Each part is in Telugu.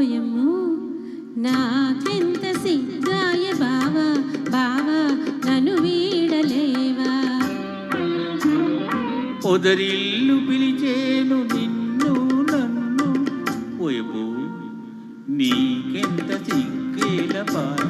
పోయము? నాకెంత సిగ్గాయ బావ బావ నన్ను వీడలేవా? పొదరిల్లు పిలిచేను నిన్ను నన్ను. పోయము నీకెంత సిగ్గేల బావ?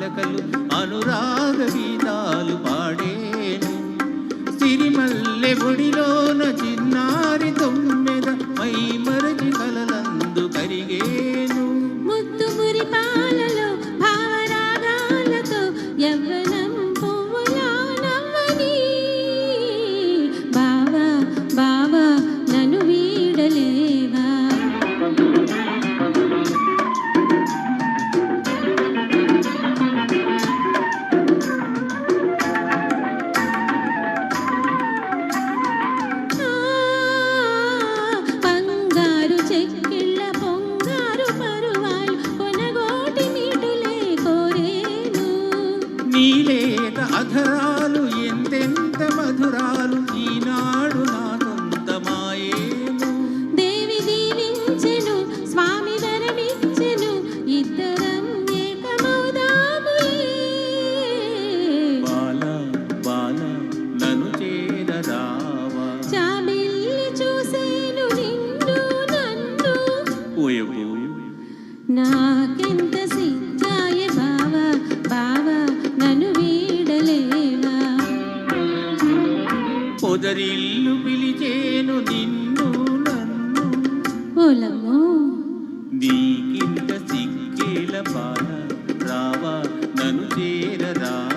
చిలకలు అనురాగ గీతాలు పా పిలిచేను నిన్ను నన్ను. నీకింత సిక్కేల పాల రావా నన్ను చేరరా.